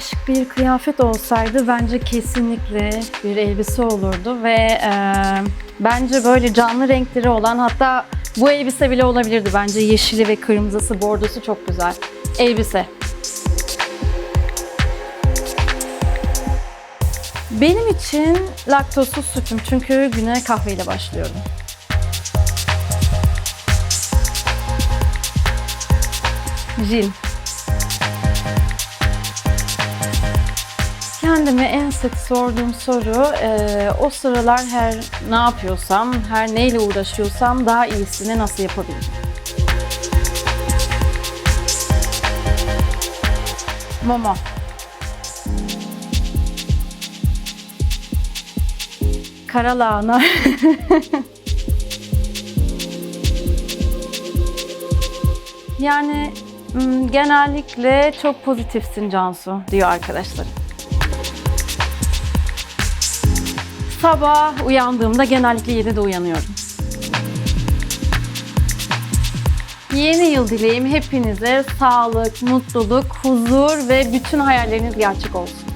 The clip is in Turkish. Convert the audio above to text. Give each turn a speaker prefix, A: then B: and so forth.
A: şık bir kıyafet olsaydı bence kesinlikle bir elbise olurdu ve e, bence böyle canlı renkleri olan hatta bu elbise bile olabilirdi bence yeşili ve kırmızısı bordosu çok güzel. Elbise. Benim için laktozsuz sütüm çünkü güne kahveyle başlıyorum. Jin. Kendime en sık sorduğum soru eee, o sıralar her ne yapıyorsam, her neyle uğraşıyorsam daha iyisini nasıl yapabilirim? Momo. Kara lahana. yani genellikle çok pozitifsin Cansu diyor arkadaşlarım. Sabah uyandığımda genellikle 7'de uyanıyorum. Yeni yıl dileğim hepinize sağlık, mutluluk, huzur ve bütün hayalleriniz gerçek olsun.